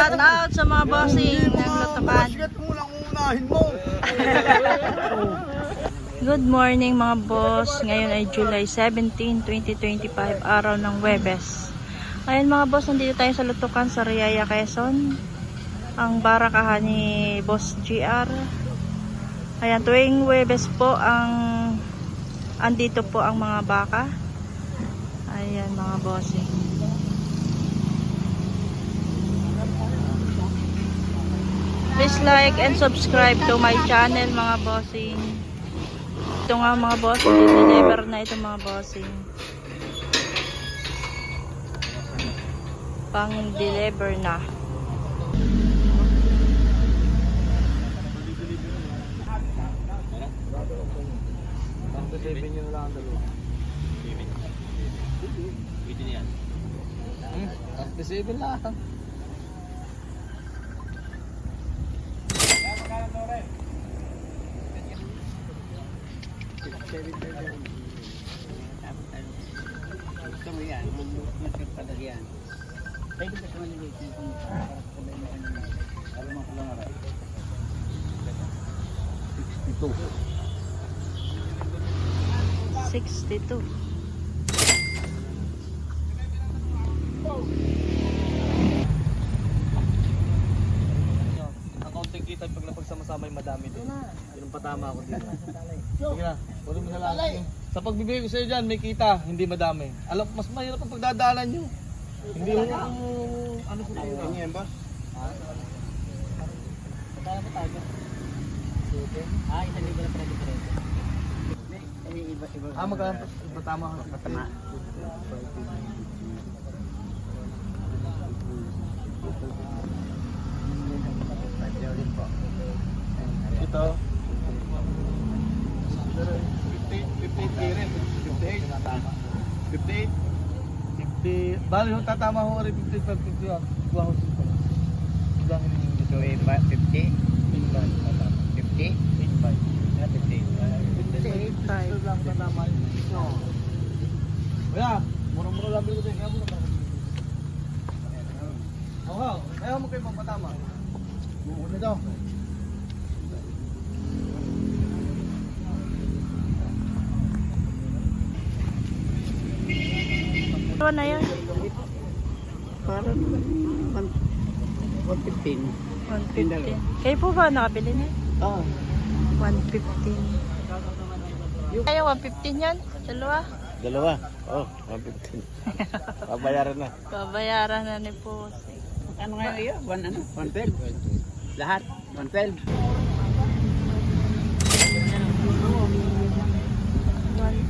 Shout out sa mga bossing ng mo. Good morning mga boss. Ngayon ay July 17, 2025, araw ng Webes. Ayun mga boss, nandito tayo sa Lutukan sa Riaya, Quezon. Ang barakahan ni Boss GR. Ayan, tuwing Webes po ang andito po ang mga baka. Ayan mga bossing. Please like and subscribe to my channel mga bossing. Ito nga mga bossing, deliver na ito mga bossing. Pang deliver na. Sabihin nyo na lang ang dalawa. Pwede na yan. Hmm? 37 lang. 62. 62. Ang kaunting kita pag napagsama-sama yung madami din. Yun ang patama ako din. Sige na, wala mo na lang. Sa pagbibigay ko sa'yo dyan, may kita, hindi madami. Alam, mas mahirap ang pagdadaanan nyo. Hindi mo ano ko kayo. Ano yan ba? Patala pa tayo. Ah, isang libo na pala diferente. Ah, magkano? Patama ako. Patama. Ito. 58 k rin. 58. 58. 50. Bali, ho, tatama ho rin 55, 51. Kuha ho dito. Ilang So, iba, 50? 55. 50? 85. Ah, 50. 58. Ito lang tatama yun. Kuya, mura-mura lang ko din. Kaya mo na Oo, kaya mo kayo magpatama. Buo na daw. Ano na yan? Parang 115. 115. Kayo po ba nakabili na? Oo. 115. Kaya 115 yan? Dalawa? Dalawa? Oo, oh, 115. Babayaran na. Babayaran na ni Pusi. Ano nga yun? One, ano? 112? Lahat? 112?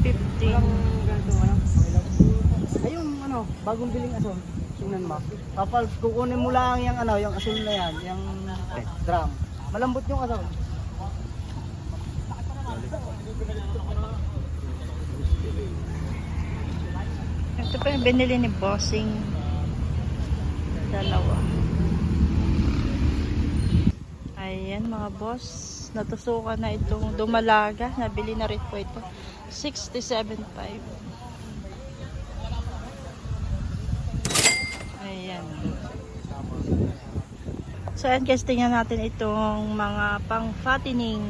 115. Ay yung ano, bagong biling aso, sunan mo. Kapal kukunin mo lang yung ano, yung asul na yan, yung drum. Malambot yung aso. Ito pa yung binili ni Bossing. Dalawa. Ayan mga boss. Natusukan na itong dumalaga. Nabili na rin po ito. 67.5. Ayan. So ayan guys, tingnan natin itong mga pang fattening.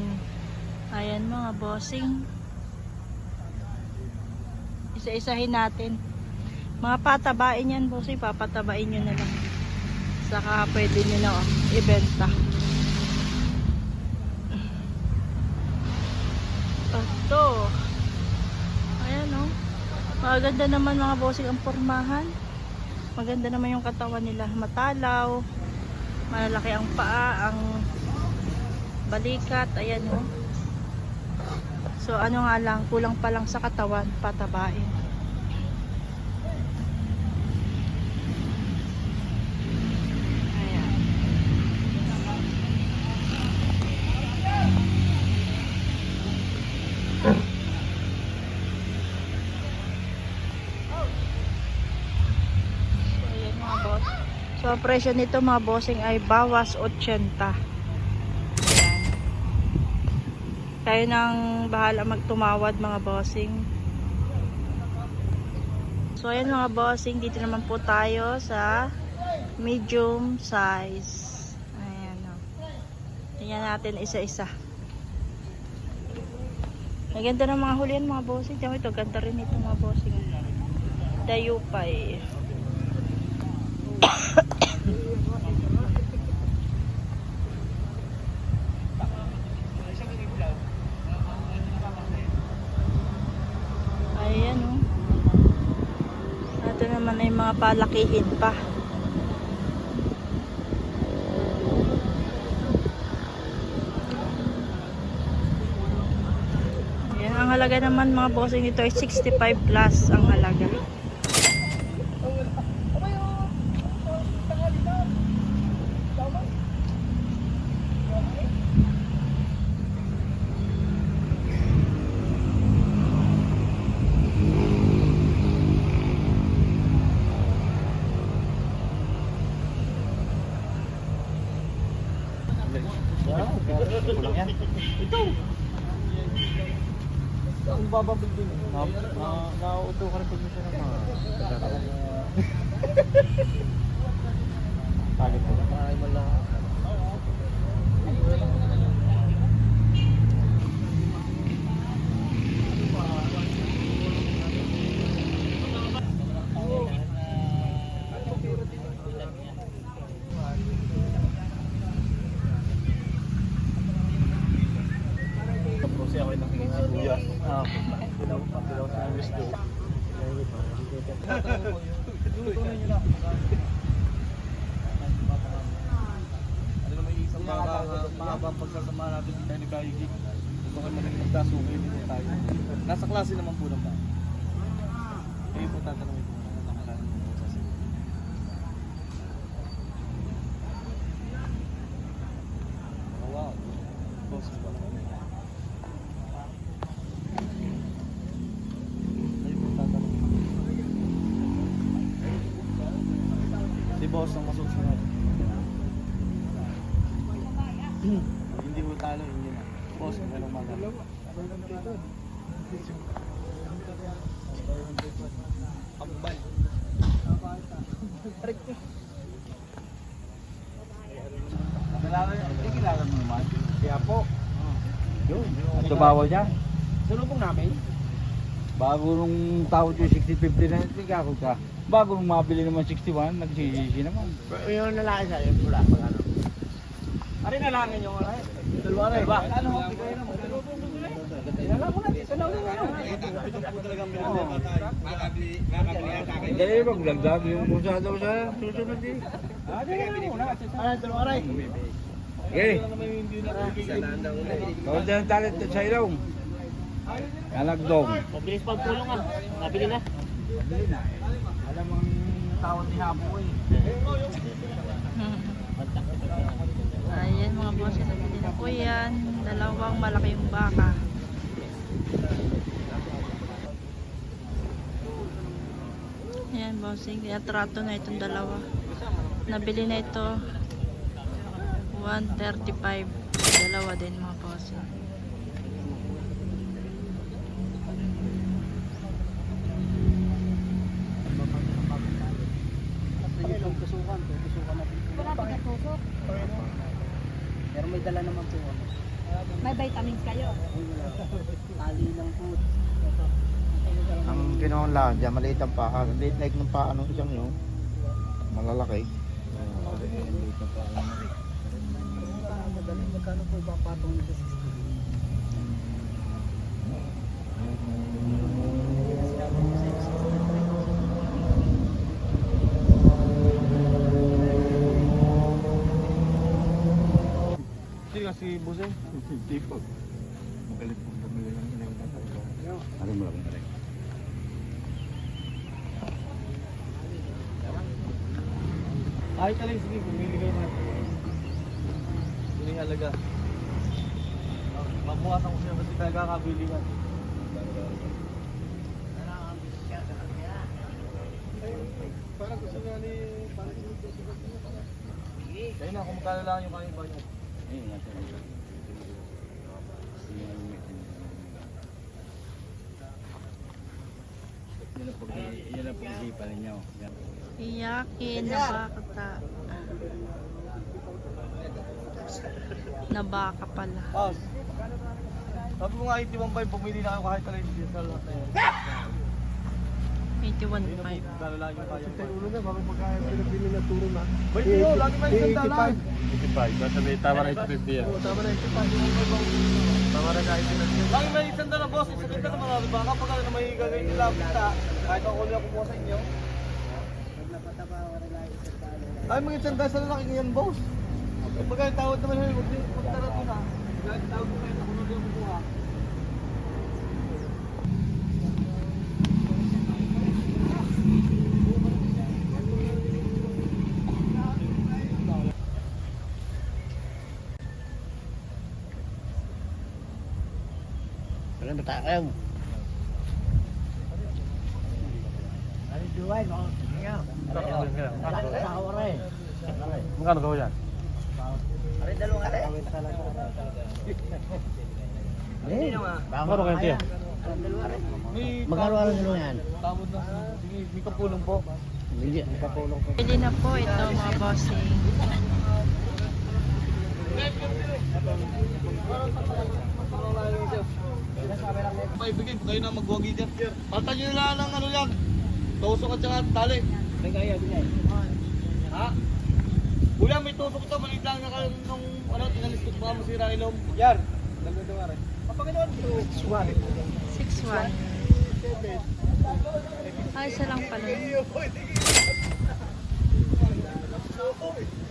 Ayan mga bossing. Isa-isahin natin. Mga patabain yan, bossy. Papatabain nyo na lang. Saka pwede nyo na oh, ibenta. Ito. Ayan oh. Maganda naman mga bossing ang pormahan. Maganda naman yung katawan nila. Matalaw. Malalaki ang paa, ang balikat. Ayan oh. So ano nga lang, kulang pa lang sa katawan, patabain. So presyo nito mga bossing ay bawas 80. Ayan. Tayo nang bahala magtumawad mga bossing. So ayan mga bossing, dito naman po tayo sa medium size. Ayan o. Tingnan natin isa-isa. Maganda ng mga hulihan mga bossing. Tiyan ito, ganda rin ito mga bossing. Dayupay. Ayan o. Ito naman ay mga palakihin pa. Ayan, ang halaga naman mga bossing ito ay 65 plus ang halaga. Kulang yan. Ito. Ang bababil din. Na, na, nauuto ka rin pag minsan ng mga Target ko. Ay, mala. Tapos ako yung nakikita si Kuya. Ah, dilaw pa, dilaw sa gusto. Ano naman yung isang pagsasamahan natin dito ni Kayuki. Kung bakit naman magkasukay dito tayo. Nasa klase naman po ng ba? Eh, importante naman ito. Nakakalaman mo sa sila. Oh, wow. Boss ba? Ay, importante naman. Si boss ang masusunod. Hindi mo talo, hindi na. Boss, merong maganda. Kambal. Kilala, hindi kilala mo naman. Kaya po. Yun. Ang tumawa niya. Sulubong namin. Bago nung tawad yung 60-50 na ito, ako ka. Bago nung mabili naman 61, nagsisisi naman. Pero yung lalaki sa iyo, pula. Ano? Ari na lang yung alay. Dalawa na ba? Ano mo bigay na mo? Kilala mo na, sanaw na ano. Dali ba, lagdag yung daw sa susunod eh. Ah, di na muna. Ano, dalawa rin. Okay. Kawal dyan ang talent sa ilong. Kalagdong. Mabilis pagpulong ah. Nabili na. Alam ang tawad ni Hapo eh. Ayan mga bossing. Nabili na po yan. Dalawang malaking baka. Ayan bossing. Trato na itong dalawa. Nabili na ito 135. Dalawa din mga katusok. Pero may dala naman po ako. May vitamins kayo. Tali lang po. Ang ginawan lang dyan, maliit ang paa. Maliit like ng paa ng isang yun. Malalaki. Madali, magkano po ba patong nito? Sino nga si Buse? Hindi po. Magalit po bumili ng ilang tatalo. Ano mo lang rin? Ay, talay, sige, bumili kayo na. Hindi halaga. Mabuhasan ko siya kasi talaga kakabili ka. Parang gusto nga ni... Parang gusto Kaya na, kung magkano lang yung kanyang banyo. Ayun nga sir. Yan ang pag- yan ang pag-iipan ninyo. Iyakin na baka Na baka pala. Boss. Sabi mo nga 81.5, bumili na ako kahit alin din sa lahat na yun. 81.5. Lalo lang yung kaya. Ulo na, bakit magkaya pinabili na turo na? Bay, lagi may isang dalan. 85, basta may tama na 850 yan. Tama na yung Tama na kahit pinabili. Lagi may isang dalan, boss. Isa kita na marami ba? Kapag ano na may gagawin nila, kita. Kahit ako ako po sa inyo. Ay, mga isang dalan sa lalaki ngayon, boss. Kapag ay tawad naman, huwag ko na. Ko kayo, ako na din kukuha. Wala matakaw. Ano duway, no? Magkano gawin yan? Ari dalawang ate. Magkano kayo tiyo? May Magkano araw nilo yan? tawad na. Sige, may kapulong po. Hindi. Kapulong ko. Pwede na po ito mga bossing. Paibigay po kayo na magwagi dyan. Palitan nyo na lang ng ano yan. Tusok at saka tali. Nagaya, binay. Ha? Kuya, may tusok ito. Maliit lang na kayo nung ano, tinalis ko baka masira ilong. Yan. Rin. Kapaganoon ko. 6.1. Ay, isa lang pala.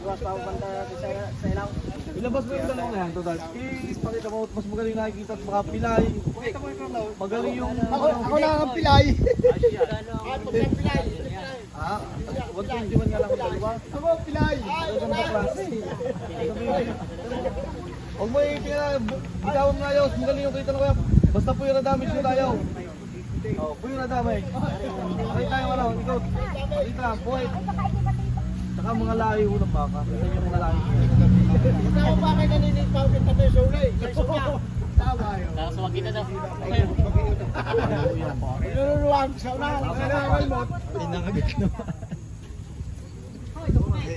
Bukas pa banda sa ilaw. Ilabas mo yung tanong na yan, total. Ipakita mo, mas magaling nakikita at baka pilay. Magaling yung... Ako, ako lang ang pilay. Kang diwan nga lang ang dalawa. Ako ang pilay. Ka klase. Huwag mo itingnan, bitawan mo na ayaw, magaling yung kita na kuya. Basta po yung na-damage mo tayo. Oh, po yung na-damage. Pakita tayo ano, ikaw. Pakita, buhay. Saka mga lahi ho ng baka. Kita niyo mga lahi. Ikaw ba kayo naninipaw kita tayo sa ulay? Tama yun. Nakasawag kita daw. Niluluwag sa unahan. Kailangan mo.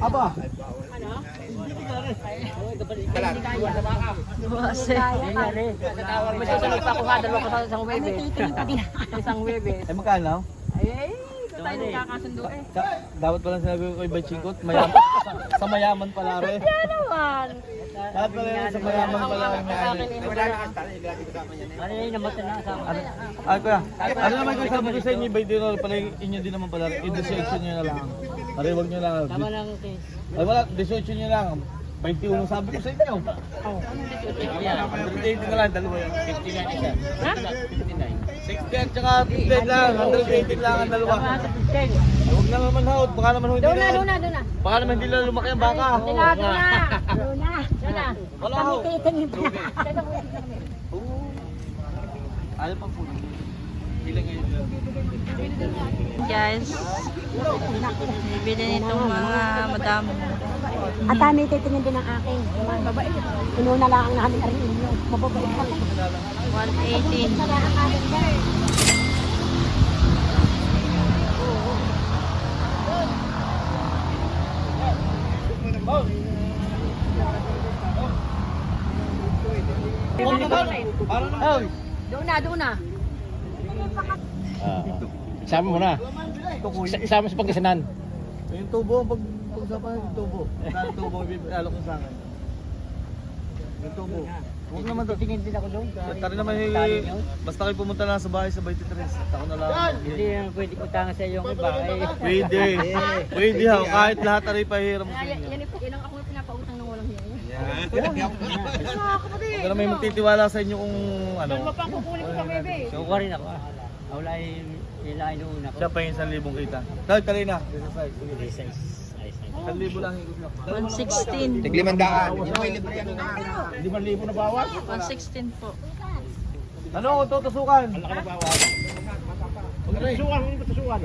Aba, Bossing. May susunod pa ko ha, dalawa ko sa isang webe. Isang webe. ay magkano? tayo eh. Sa- dapat pala sinabi ko kay Bachikot, mayaman. sa, sa mayaman pala rin. naman. Dapat pala sa mayaman pala rin. ano. Yun, namatay na sa Ano? Ah, kuya. Ano naman kung sabi ko sa inyo, by dinner pala yung inyo din naman pala. I-dissection nyo na lang. Pariwag nyo lang. Tama lang ito. Ay wala, 18 nyo lang. 21 sabi ko sa inyo. Oh. 180 na lang, dalawa yan. 59 isa. Ha? 59. 60 at saka 50 lang. 180 lang ang dalawa. Tama sa 15. Ay, Huwag na naman haut. Baka naman hindi na, doon na, doon na. Baka naman hindi na lumaki ang baka. Doon na, doon na. Doon na, doon na. Wala ho. Titingin pa. Ayaw pang puno. Ilan ngayon? Guys, bibili nitong mga madam. At kami titingin din ang akin. Babae. Inuna lang ang namin rin inyo. Mababait ka lang. 118. Sana ang akin dyan. Huwag naman. Para naman. Doon na, doon na. Ah. Isama mo na. Isa- Isama sa pagkasinan. Yung tubo, pag pag-usapan yung tubo. Kaya tubo, bibigalo ko sa akin. Yung tubo. Huwag naman to. Tingin din ako doon. Tari naman eh, basta kayo pumunta lang sa bahay sa 23. Ako na lang. Hindi yung pwede utangan sa iyong iba. Eh, Pwede. Pwede ha. Kahit lahat ari pahiram sa Yan, inyo. yan, yan ang ako yung pinapautang ng walang hiya. Huwag ka naman magtitiwala sa inyo kung ano. Kukunin ko sa bebe. Kukuha rin ako. ah. Wala yung ilain noon ako. Siya pa yung 1,000 kita. Dahil. Size. Size. 1,000 lang yung gusto. 116. Tiglimandaan. May libre yan. 5,000 na bawas. 116 po. Ano kung tutusukan? Tusukan, hindi ko tusukan.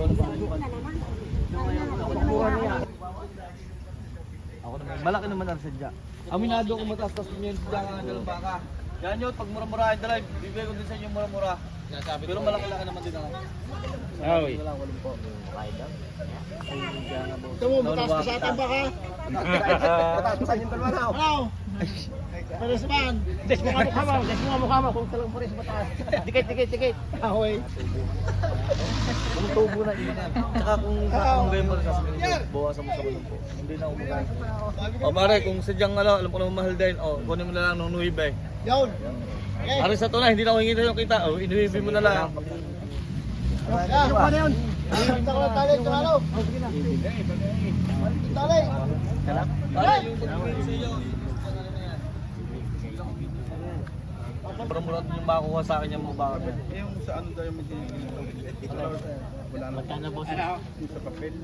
Ako naman. Malaki naman ang sadya. Aminado ko mataas tas yun yung sadya nga dalang baka. Yan yun, pag mura-murahin dalay, bibigay ko din sa inyo mura-mura. Pero malaki-laki naman din ako. Oy. Wala, walang po. Ito mo, mataas pa sa atin ba ka? Mataas pa sa atin dalawa na. Ano? Pares man. Des mo mukha mo, des mo mukha mo kung talagang pares mataas. Dikit, dikit, dikit. Ahoy. Kung tubo na ilan. Tsaka kung sasabihin ko, bawasan mo sa kulong po. Hindi na umulan. O pare, kung sadyang ano, alam ko naman mahal din, o kunin mo na lang ng nuibe. Yun. Pare sa tunay, hindi na ako hingi yung kita. O, inuibe mo na lang. Ah, ano yun? Ito ko na tali, ano? Tali. Pare, yung pagkakas sa iyo. Para mula yung makuha sa akin yung mga bakit. Yung sa ano daw yung magiging Wala na. Magkano po Yung sa papel.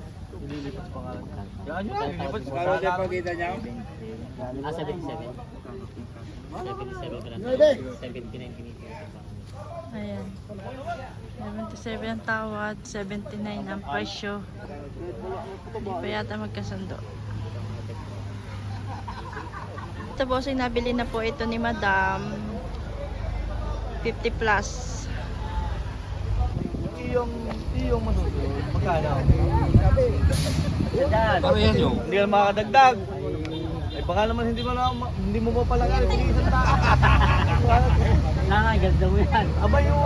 Nililipat pa nga. Yan yun, nililipat. Kano din pagkita niya? Ah, 77. 77 ka Nuebe. 79 kinito. Ayan. 77 ang tawad, 79 ang presyo. Hindi pa yata magkasundo. Ito ay nabili na po ito ni Madam. 50 plus. Iyong, iyong masusunod. Magkano? Ano yan yung? Hindi ka makakadagdag. Ay baka naman hindi mo na hindi mo pa pala kaya sige isang tao. Nakaganda mo yan. Aba yung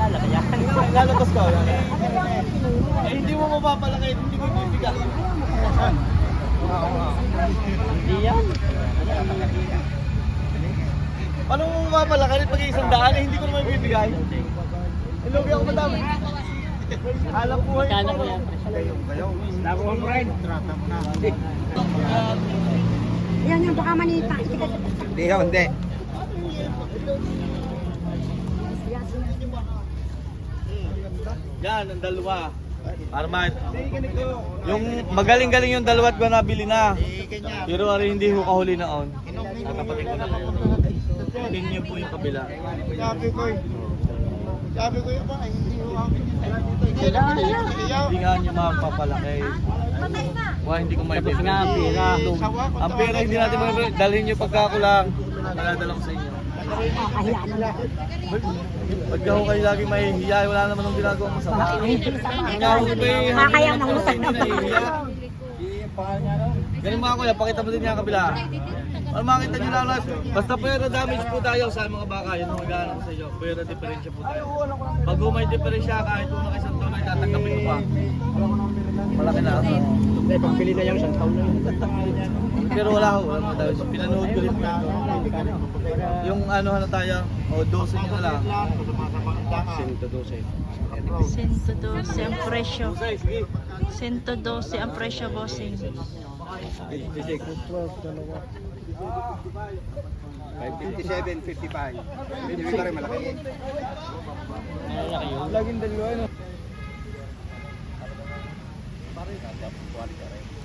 Lalaki yan. lalabas ka. Eh, hindi mo mapapalaki, hindi mo ibibigay. Hindi yan. Paano mo mapapalaki pag isang daan eh, hindi ko naman ibibigay? Ilobi ako madami. Alam ko ay Magkano mo yan? Labo mo friend. Yan yung baka manita. Hindi, hindi. Yan, ang dalawa. Armad. Yung magaling-galing yung dalawa't ko nabili na. Pero ari hindi ko kahuli naon. Nakapatid ko na lang. Tingin niyo po yung kabila. Sabi ko eh. Sabi ko yun ba, ay, hindi ko ako. Hindi nga niya mapapalaki. Wah, hindi ko may Tapos nga ang pera. Ang pera hindi natin mga dalhin niyo pagkakulang. Maladala ko sa inyo. Kakahiya na lang. Pag ako kayo lagi may hiya, wala naman ng ginagawang masama. Ang ako may Kakaya ng utang hindi nahihiya. Ganun mga kuya, pakita mo din ang kabila. Para makita niyo lang lahat. Basta pera damage po tayo sa mga baka, yun ang magana ko sa inyo. Pera diferensya po tayo. Pag may diferensya, kahit kung na isang taon ay tatanggapin ko pa. Malaki na ako. Eh, pagbili na yung isang taon na yun. Pero wala ko, wala mo tayo. Pinanood ko rin po yun. Yung ano ano tayo, o 12 nyo na lang. 112. 112 ang presyo. Sige, sige. 112 ang presyo, bossing. 57, 55. Hindi ba rin malaki? Malaki yun. Laging dalawa, no?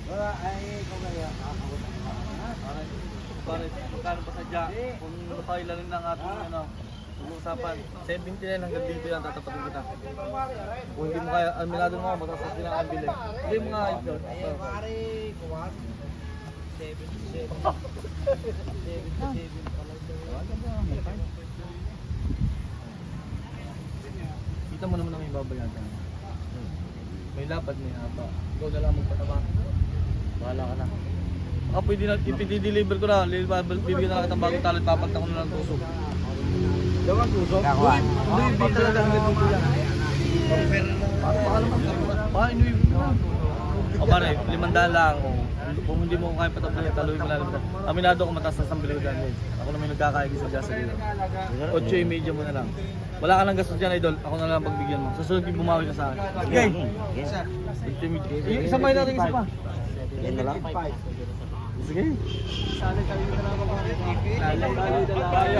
Wala, ay, kung kaya. Pare, magkano pa sadya? Kung nakailanin ng ating ano, usapan. 79 hanggang dito yan, tatapatin kita. Kung hindi mo kaya, aminado mo nga, mataas na ang bili. Hindi mo nga ito. Kita mo naman na may babayaran. May lapad, may haba. Ikaw na lang magpataba. Bahala ka na. Ah, pwede na, ipidi-deliver ko na. Bibigyan na lang kitang bagong talent, papagta ko na lang tuso. Gawang tuso? Kakuan. Hindi, hindi talaga hanggang dito lang. Baka inuwi mo na. O pare, limandaan lang. Kung hindi mo kaya patapunin, taluin mo lang. Aminado ako mataas na 1,000 din. Ako naman nagkakaigi sa jasa dito. 8 yung medyo mo na lang. Wala ka nang gastos dyan, idol. Ako na lang pagbigyan mo. Susunod yung bumawi ka sa akin. Okay. Ocho yung medyo. Eh, Isa pa natin, isa pa. Yan na lang. Sige. Sali tayo na lang ako. Sali tayo na lang. Tayo.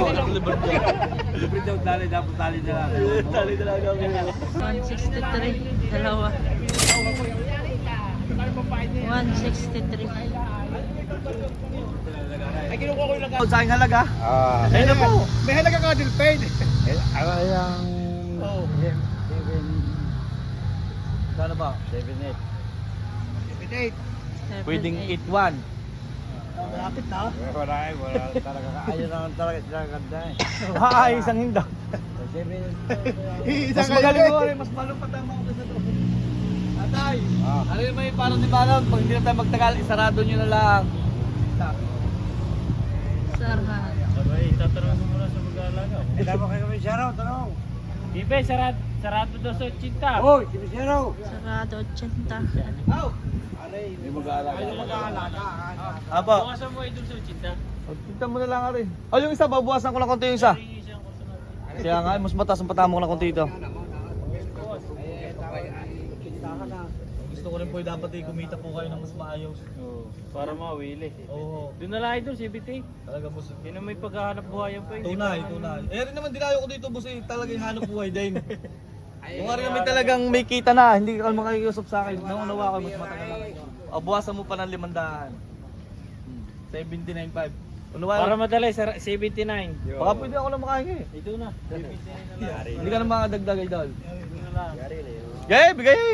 Libre daw. Tali. Dapat tali na lang. Tali na lang ako. 163, dalawa. 163. Ay, kinukuha ko yung nag- Sa aking halaga. Ah. Ayun na po. May halaga ka din paid. Eh, ano yung... Oo. Sana ba? 7-8. 78. Pwedeng 8-1. Malapit na. Wala, wala talaga. Ayun lang talaga talaga ganda eh. Ah, isang hindi. Mas magaling ko rin, mas malupad ang mga sa to. Atay, ano yung may parang di ba alam, pag hindi na tayo magtagal, isarado nyo na lang. Sarhan. Sabay, tatanong mo muna sa mag-aalaga. Eh, dapat kayo kami raw, tanong. Ibe, sarado, sarado daw sa chinta. Hoy, kami siya raw. Sarado 80. Aw! May mag-aalaga. May mag-aalaga. Apo, Bukasan mo idol sa chinta. tignan mo na lang rin. Oh, yung isa, babawasan ko lang konti yung isa. Kaya nga, mas mataas ang patama ko lang konti ito. Gusto ko rin po dapat eh, kumita po kayo ng mas maayos. Oo, para mawili. Oo. Doon na lang idol, CBT. Talaga boss. Yun ang may paghahanap buhay po. hindi Tunay, pa- tunay. Eh rin naman dinayo ko dito boss eh, talagang hanap buhay din. Kung rin naman talagang may kita na, hindi ka makikiusap sa akin. Naunawa ko mas matagal lang. O, buwasan mo pa ng limandaan. Hmm. 79.5. Unawa Para madali, sar- 79. Baka pwede ako lang makahingi. Ito na. 79 na lang. Hindi ka na makadagdag idol. Ito na lang. Gay, bigay!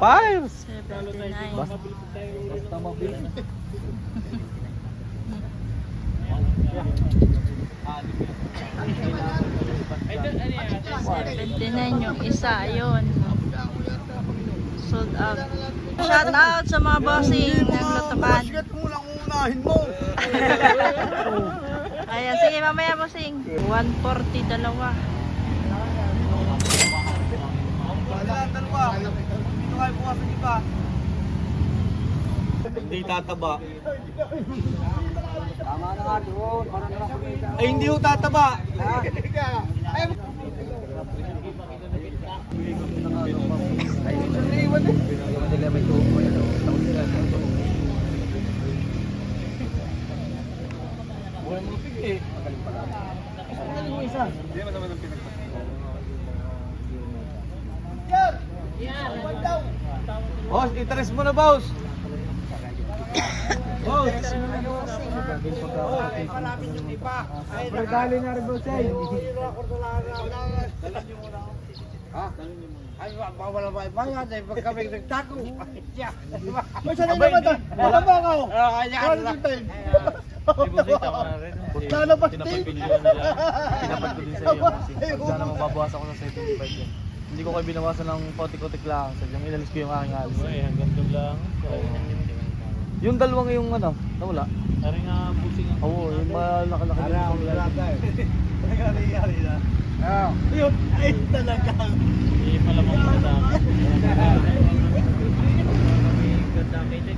Five! 79. Basta mabili. Ano yan? 79 yung isa, ayun. Sold out. Shout out sa mga bossing ng lutukan. mo lang unahin mo. Ayan, sige mamaya bossing. 140 dalawa. Wala, dalawa. Dito kayo bukasan iba. Hindi tataba. Tama na nga doon, parang na kumita. Ay, hindi ho tataba. Buhay mo pig eh. Magaling mo isa. Hindi naman naman ang pinag Boss, interest mo na, boss. boss. Pagdali na rin boss eh. Ay, wala ba ibayad eh, pag kami nagtago. May sanay naman ta. Wala ba ako? Kaya Ano yung time? Sana ba Pinapat ko din sa iyo. Pag sana mababawas ako sa 75 yan. Hindi ko kayo binawasan ng kotik-kotik lang. Sadyang inalis ko yung aking alis. Ay, hanggang doon lang. Yung dalawang yung ano, nawala. Tari nga busing ang Oo, yung malaki-laki. Wala akong lalata eh. Nangyari-yari na. Ah. Yun, ay talaga. Hindi pala mga Ted,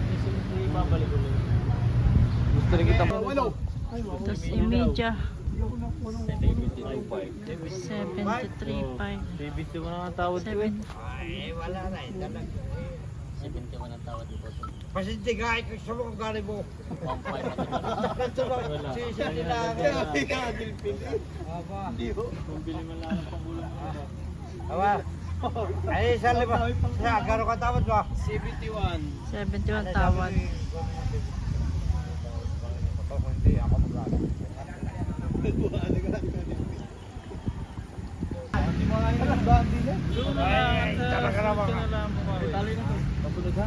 gusto rin kita mo. Tapos imedya. 73.5. 73.5. 71 na ang tawad ko eh. 7. Ay, wala na eh. Talag. 71 ang tawad ko. Pasinti ka, ikaw sa mga gari mo. Wala. Sisi nila ako. Kung bili man lang ang pangulong mo. Awa. Ay, sa lima. Sa garo ka tawad mo. 71. 71 tawad. Hindi ako magagawa.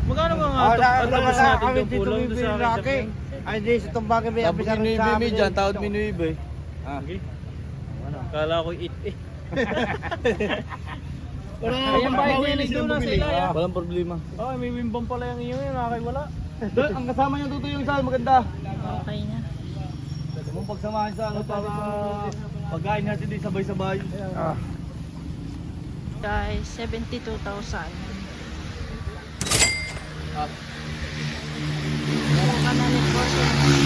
Magkano Ah, ang tapos sa natin kami yung dito bibili laki. Ay, di sa may Tapos abisan minuibe sa mi amin. dyan, tawad minuibe. Okay. Kala ko it eh. Wala Ayan ba, hindi doon na sila yan. Walang problema. Oh, may wimbang pala yung iyo yun, nakakay wala. Doon, ang kasama niya tuto yung isa, maganda. Okay na. Kung pagsamahan sa ano para pagkain natin din sabay-sabay. Ah. Guys, 72,000. Ah. Meron ka na ni bossing.